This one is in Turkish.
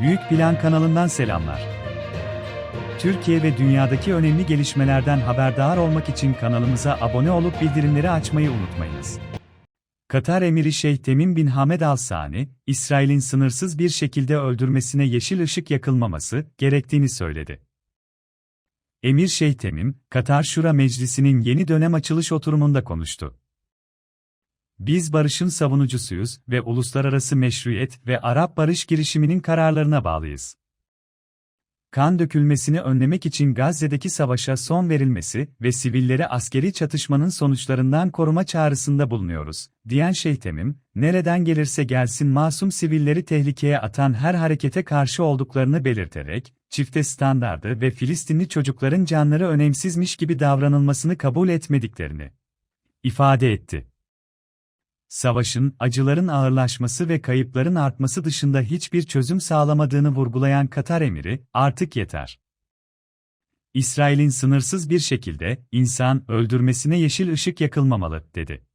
Büyük Plan kanalından selamlar. Türkiye ve dünyadaki önemli gelişmelerden haberdar olmak için kanalımıza abone olup bildirimleri açmayı unutmayınız. Katar Emiri Şeyh Temim bin Hamed Al Sani, İsrail'in sınırsız bir şekilde öldürmesine yeşil ışık yakılmaması gerektiğini söyledi. Emir Şeyh Temim, Katar Şura Meclisi'nin yeni dönem açılış oturumunda konuştu. Biz barışın savunucusuyuz ve uluslararası meşruiyet ve Arap barış girişiminin kararlarına bağlıyız. Kan dökülmesini önlemek için Gazze'deki savaşa son verilmesi ve sivilleri askeri çatışmanın sonuçlarından koruma çağrısında bulunuyoruz, diyen Şeyh Temim, nereden gelirse gelsin masum sivilleri tehlikeye atan her harekete karşı olduklarını belirterek, çifte standardı ve Filistinli çocukların canları önemsizmiş gibi davranılmasını kabul etmediklerini ifade etti. Savaşın, acıların ağırlaşması ve kayıpların artması dışında hiçbir çözüm sağlamadığını vurgulayan Katar emiri, artık yeter. İsrail'in sınırsız bir şekilde insan öldürmesine yeşil ışık yakılmamalı, dedi.